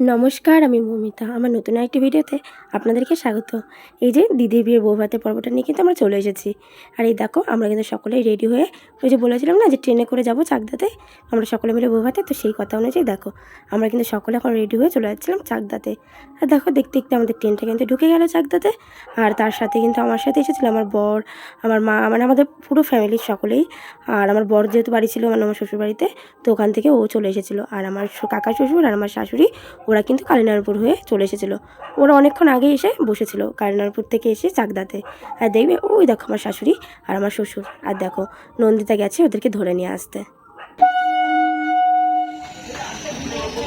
নমস্কার, আমি মৌমিতা। আমার নতুন একটি ভিডিওতে আপনাদেরকে স্বাগত। এই যে দিদির বিয়ের বউ ভাতের পর্বটা নিয়ে কিন্তু আমরা চলে এসেছি। আর এই দেখো, আমরা কিন্তু সকলেই রেডি হয়ে ওই যে বলেছিলাম না যে ট্রেনে করে যাব চাকদাতে, আমরা সকলে মিলে বউ ভাতে তো সেই কথা অনুযায়ী দেখো, আমরা কিন্তু সকলে এখন রেডি হয়ে চলে যাচ্ছিলাম চাকদাতে। আর দেখো, দেখতে দেখতে আমাদের ট্রেনটা কিন্তু ঢুকে গেল চাকদাতে, আর তার সাথে কিন্তু আমার সাথে এসেছিল আমার বর, আমার মা মানে আমাদের পুরো ফ্যামিলির সকলেই। আর আমার বর যেহেতু বাড়ি ছিল মানে আমার শ্বশুর বাড়িতে তো ওখান থেকে ও চলে এসেছিল। আর আমার কাকা শ্বশুর আর আমার শাশুড়ি ওরা কিন্তু কালিনারপুর হয়ে চলে এসেছিল। ওরা অনেকক্ষণ আগে এসে বসেছিল কালিনারপুর থেকে এসে চাকদাতে। আর দেখবে ওই দেখো আমার শাশুড়ি আর আমার শ্বশুর। আর দেখো নন্দিতা গেছে ওদেরকে ধরে নিয়ে আসতে।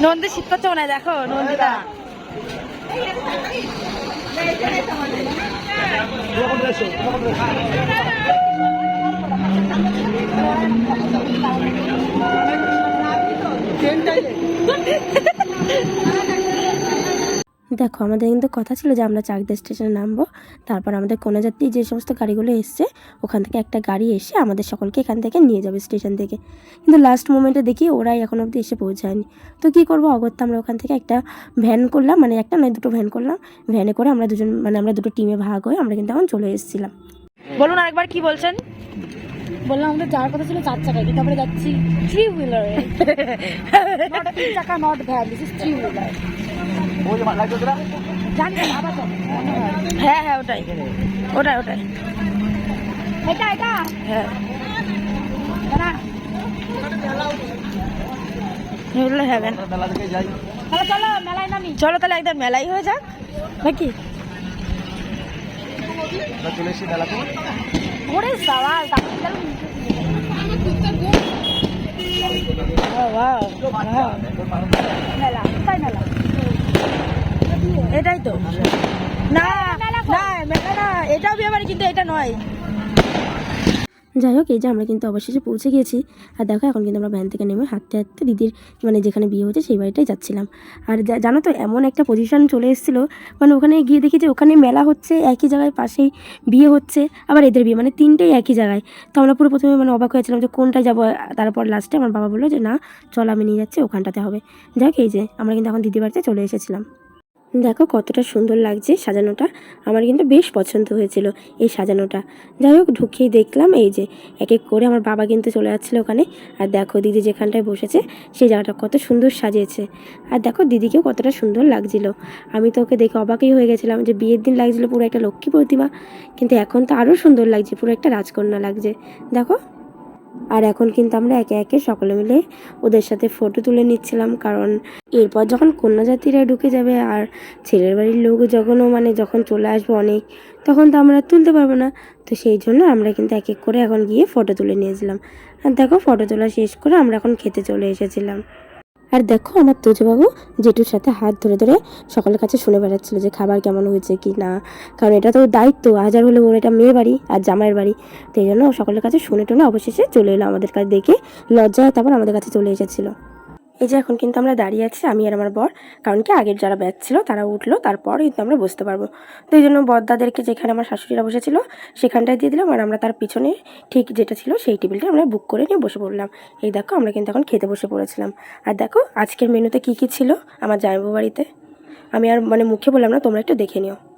নন্দী শীত করছে মনে দেখো নন্দিতা। দেখো, আমাদের কিন্তু কথা ছিল যে আমরা চাকদা স্টেশনে নামবো। তারপর আমাদের কোনো যাত্রী যে সমস্ত গাড়িগুলো এসছে, ওখান থেকে একটা গাড়ি এসে আমাদের সকলকে এখান থেকে নিয়ে যাবে স্টেশন থেকে। কিন্তু লাস্ট মোমেন্টে দেখি ওরাই এখন অবধি এসে পৌঁছায়নি। তো কী করব? অগত্যা আমরা ওখান থেকে একটা ভ্যান করলাম মানে একটা নয়, দুটো ভ্যান করলাম। ভ্যানে করে আমরা দুজন মানে আমরা দুটো টিমে ভাগ হয়ে আমরা কিন্তু এখন চলে এসেছিলাম। বলুন আরেকবার কি বলছেন? বললাম আমাদের যাওয়ার কথা ছিল চার চাকায় কিন্তু আমরা যাচ্ছি থ্রি হুইলারে নট তিন চাকা not van this is three wheeler. হ্যাঁ হ্যাঁ ওটাই। ওটাই ওটাই। এটা এটা? হ্যাঁ। চলো মেলায় নামি। চলো তাহলে একদম মেলাই হয়ে যাক। নাকি? ওরে চলে এসেছি wow। মেলা? এটাই তো। না না, মেলা না, এটাও বিয়ে বাড়ি, কিন্তু এটা নয়। যাই হোক, এই যে আমরা কিন্তু অবশেষে পৌঁছে গিয়েছি। আর দেখো, এখন কিন্তু আমরা ভ্যান থেকে নেমে হাঁটতে হাঁটতে দিদির মানে যেখানে বিয়ে হচ্ছে সেই বাড়িটাই যাচ্ছিলাম। আর জানো তো, এমন একটা পজিশন চলে এসেছিল মানে ওখানে গিয়ে দেখি যে ওখানে মেলা হচ্ছে, একই জায়গায় পাশেই বিয়ে হচ্ছে, আবার এদের বিয়ে মানে তিনটেই একই জায়গায়। তো আমরা পুরো প্রথমে মানে অবাক হয়েছিলাম যে কোনটায় যাব, তারপর লাস্টে আমার বাবা বলল যে, না, চল আমি নিয়ে যাচ্ছি, ওখানটাতে হবে। যাই হোক, এই যে আমরা কিন্তু এখন দিদি বাড়িতে চলে এসেছিলাম। দেখো কতটা সুন্দর লাগছে সাজানোটা। আমার কিন্তু বেশ পছন্দ হয়েছিল এই সাজানোটা। যাই হোক ঢুকিয়ে দেখলাম এই যে এক এক করে আমার বাবা কিন্তু চলে যাচ্ছিল ওখানে। আর দেখো দিদি যেখানটায় বসেছে, সেই জায়গাটা কত সুন্দর সাজিয়েছে। আর দেখো দিদিকেও কতটা সুন্দর লাগছিল। আমি তো ওকে দেখে অবাকই হয়ে গেছিলাম যে বিয়ের দিন লাগছিল পুরো একটা লক্ষ্মী প্রতিমা, কিন্তু এখন তো আরও সুন্দর লাগছে, পুরো একটা রাজকন্যা লাগছে। দেখো আর এখন কিন্তু আমরা একে একে সকলে মিলে ওদের সাথে ফটো তুলে নিচ্ছিলাম, কারণ এরপর যখন কন্যাজাতিরা ঢুকে যাবে আর ছেলের বাড়ির লোক যখনও মানে যখন চলে আসবে অনেক, তখন তো আমরা তুলতে পারব না। তো সেই জন্য আমরা কিন্তু এক এক করে এখন গিয়ে ফটো তুলে নিয়েছিলাম। আর দেখো ফটো তোলা শেষ করে আমরা এখন খেতে চলে এসেছিলাম। আর দেখো আমার তোজবাবু জেঠুর সাথে হাত ধরে ধরে সকলের কাছে শুনে বেড়াচ্ছিলো যে খাবার কেমন হয়েছে কি না। কারণ এটা তো দায়িত্ব হাজার হলে ওর এটা মেয়ের বাড়ি আর জামাইয়ের বাড়ি। তো এই জন্য সকলের কাছে শুনে টুনে অবশেষে চলে এলো আমাদের কাছে দেখে লজ্জায় তারপর আমাদের কাছে চলে এসেছিল। এই যে এখন কিন্তু আমরা দাঁড়িয়ে আছি, আমি আর আমার বর। কারণ কি, আগের যারা ব্যাচ ছিল, তারা উঠল তারপর কিন্তু আমরা বসতে পারব। তো এই জন্য বদ্দাদেরকে যেখানে আমার শাশুড়িরা বসেছিল, সেখানটায় দিয়ে দিলাম। আর আমরা তার পিছনে ঠিক যেটা ছিল, সেই টেবিলটা আমরা বুক করে নিয়ে বসে পড়লাম। এই দেখো, আমরা কিন্তু এখন খেতে বসে পড়েছিলাম। আর দেখো, আজকের মেনুতে কী কী ছিল আমার জামাইবাবু বাড়িতে? আমি আর মানে মুখে বললাম না, তোমরা একটু দেখে নিও।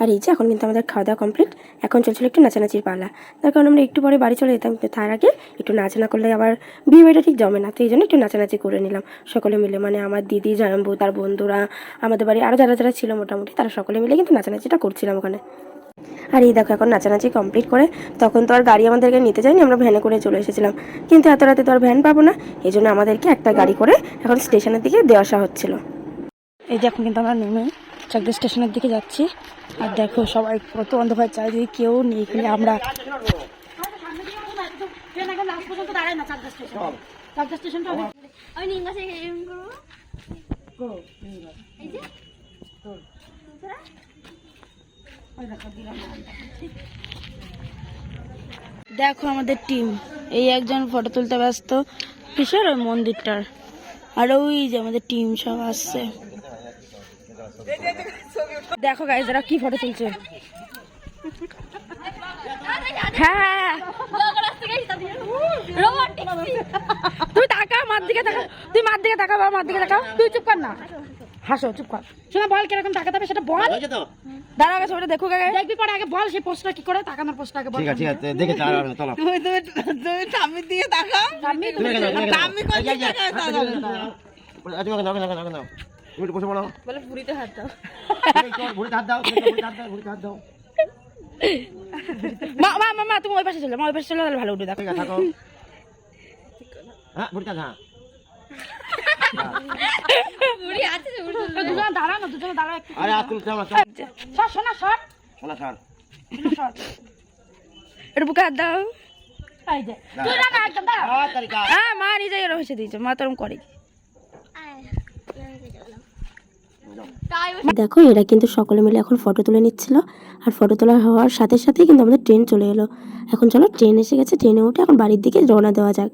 আর এই যে এখন কিন্তু আমাদের খাওয়া দাওয়া কমপ্লিট এখন চলছিল একটু নাচানাচির পালা। তার কারণ আমরা একটু পরে বাড়ি চলে যেতাম তার আগে একটু নাচ না করলে আবার বিয়ে বাড়িটা ঠিক জমে না, তো এই জন্য একটু নাচানাচি করে নিলাম। সকলে মিলে মানে আমার দিদি, জয়ম্বু, তার বন্ধুরা, আমাদের বাড়ি আরও যারা যারা ছিল মোটামুটি, তারা সকলে মিলে কিন্তু নাচানাচিটা করছিলাম ওখানে। আর এই দেখো, এখন নাচানাচি কমপ্লিট করে তখন তো আর গাড়ি আমাদেরকে নিতে যায়নি, আমরা ভ্যানে করে চলে এসেছিলাম। কিন্তু এত রাতে তো আর ভ্যান পাবো না, এই জন্য আমাদেরকে একটা গাড়ি করে এখন স্টেশনের দিকে দেওয়া আসা হচ্ছিল। এই যে এখন কিন্তু আমরা নেমে চাকদা স্টেশনের দিকে যাচ্ছি। আর দেখো সবাই কত অন্ধকার, চারিদিকে কেউ নেই। এখানে আমরা দেখো আমাদের টিম। এই একজন ফটো তুলতে ব্যস্ত। কিসের ওই মন্দিরটার? আর ওই যে আমাদের টিম সব আসছে। দেখো গাইজ এরা কি ফটো তুলছে হ্যাঁ হ্যাঁ, হ্যাঁ তুই তাকা মার দিকে তাকা তুই মার দিকে তাকা মার দিকে তাকা তুই চুপ কর না হাসো চুপ কর শোনা বল কীরকম তাকাতে হবে সেটা বল দাঁড়া আগে ছবিটা দেখুক আগে দেখবি পরে আগে বল সেই পোস্টটা কি করে তাকানোর পোস্টটা আগে বল ঠিক আছে দেখে চার চলো তুমি তুমি তুমি স্বামী দিয়ে তাকাও আমি তুমি কেন তুমি কেন আমি কোন দিকে তাকাও? আজ আমাকে দাও দাও তুমি একটু বসে পড়ো। বলে হাত দাও। ভুড়িতে হাত দাও ভুড়িতে হাত দাও ভুড়িতে হাত দাও মা মা মা, মা তুমি ওই পাশে চলে মা ওই পাশে চলে তাহলে ভালো উঠে দেখো। ঠিক থাকো। হ্যাঁ ভুড়িতে হাত হ্যাঁ। দাঁড়া দাঁড়া আরে হাত তুলতে সর শোনা সর। শোনা স্যার একটু বুকে হাত দাও। এই যে তুই রাখা একদম দাঁড়া আ তারিকা। হ্যাঁ মা নিজেই ওরম হেসে দিয়েছে। মা তোরম করে। দেখো এরা কিন্তু সকলে মিলে এখন ফটো তুলে নিচ্ছিল। আর ফটো তোলা হওয়ার সাথে সাথেই কিন্তু আমাদের ট্রেন চলে এলো। এখন চলো ট্রেন এসে গেছে ট্রেনে উঠে এখন বাড়ির দিকে রওনা দেওয়া যাক।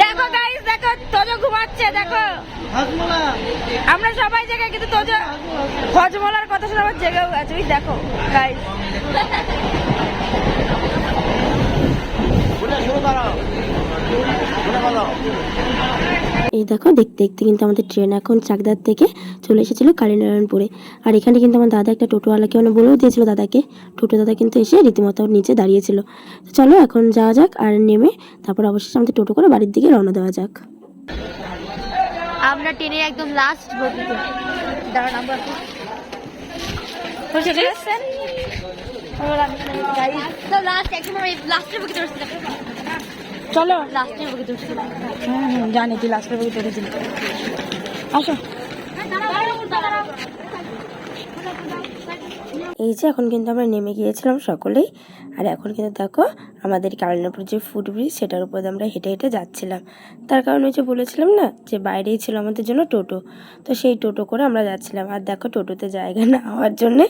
দেখো গাইস দেখো তোজো ঘুমাচ্ছে দেখো। আমরা সবাই জেগে কিন্তু তোজো হজমলার কথা শুনে আমার জেগেও গেছে দেখো গাইস ভুড়িতে শুরু করো শুনে বলো এই দেখো দেখতে দেখতে কিন্তু আমাদের ট্রেন এখন চাকদার থেকে চলে এসেছিল কালীনারায়ণপুরে। আর এখানে কিন্তু আমার দাদা একটা টোটোওয়ালাকে মানে বলেও দিয়েছিল দাদাকে। টোটো দাদা কিন্তু এসে রীতিমতো নিচে দাঁড়িয়েছিল। তো চলো এখন যাওয়া যাক আর নেমে তারপর অবশেষে আমাদের টোটো করে বাড়ির দিকে রওনা দেওয়া যাক। আমরা ট্রেনের একদম লাস্ট বগিতে দাঁড়ান আমরা বসে গেছেন লাস্ট একদম লাস্টের বগিতে চলো। বগিতে উঠছিলাম হুম হুম জানি তুই পড়েছিলি আসো। এই যে এখন কিন্তু আমরা নেমে গিয়েছিলাম সকলেই। আর এখন কিন্তু দেখো আমাদের কালিনাপুর যে ফুড ব্রিজ সেটার উপর আমরা হেঁটে হেঁটে যাচ্ছিলাম। তার কারণ ওই যে বলেছিলাম না যে বাইরেই ছিল আমাদের জন্য টোটো। তো সেই টোটো করে আমরা যাচ্ছিলাম। আর দেখো টোটোতে জায়গা না হওয়ার জন্যে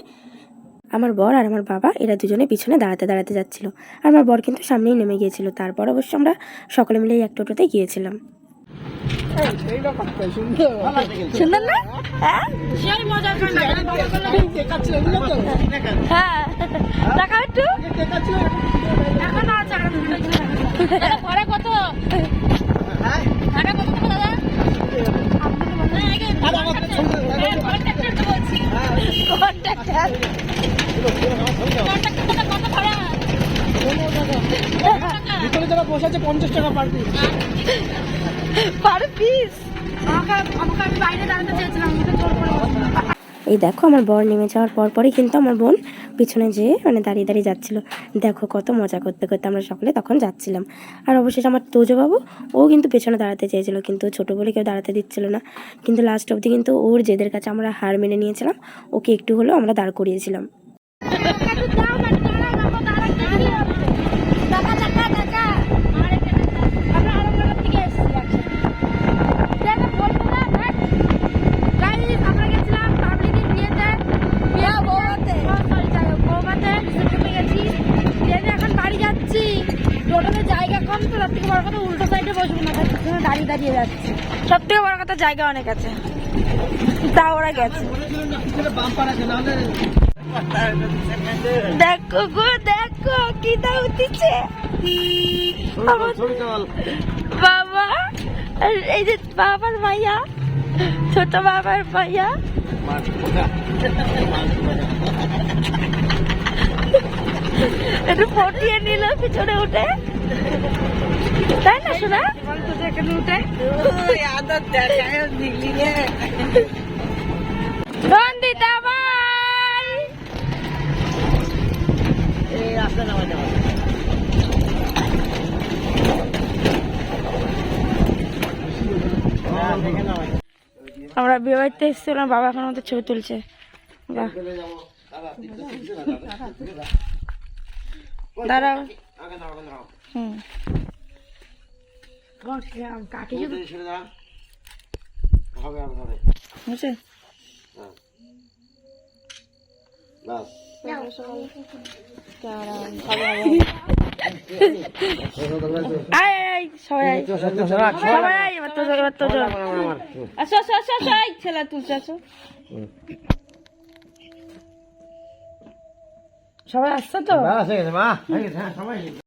আমার বর আর আমার বাবা এরা দুজনে পিছনে দাঁড়াতে দাঁড়াতে যাচ্ছিল আর আমার বর কিন্তু সামনেই নেমে গিয়েছিল তারপর অবশ্য আমরা সকলে মিলে এই এক টোটোতে গিয়েছিলাম সুন্দর না হ্যাঁ হ্যাঁ একটু পরে কত এই দেখো, আমার বর নেমে যাওয়ার পর পরই কিন্তু আমার বোন পিছনে যেয়ে মানে দাঁড়িয়ে দাঁড়িয়ে যাচ্ছিল। দেখো কত মজা করতে করতে আমরা সকলে তখন যাচ্ছিলাম। আর অবশেষে আমার বাবু ও কিন্তু পেছনে দাঁড়াতে চেয়েছিল, কিন্তু ছোটো বলে কেউ দাঁড়াতে দিচ্ছিল না। কিন্তু লাস্ট অবধি কিন্তু ওর জেদের কাছে আমরা হার মেনে নিয়েছিলাম, ওকে একটু হলেও আমরা দাঁড় করিয়েছিলাম। দাঁড়িয়ে যাচ্ছি সব থেকে বড় কথা জায়গা অনেক আছে। তা ওরা গেছে। দেখো গো দেখো কি ছবি চল বাবা এই যে বাবার ভাইয়া ছোট বাবার ভাইয়া একটু ফটিয়ে নিল পিছনে উঠে। তাই না শোনা উঠে নন্দিতা ভাই আমরা বিয়ে বাড়িতে এসেছিলাম বাবা এখন আমাদের ছবি তুলছে। দাঁড়াও। হুম। কাকে হবে হবে বাস সবাই সবাই। আয় এবার তো এবার তো আসো আসো আসো আসো আয় ছেলে তুলছে আসো। সবাই আসছে তো? সবাই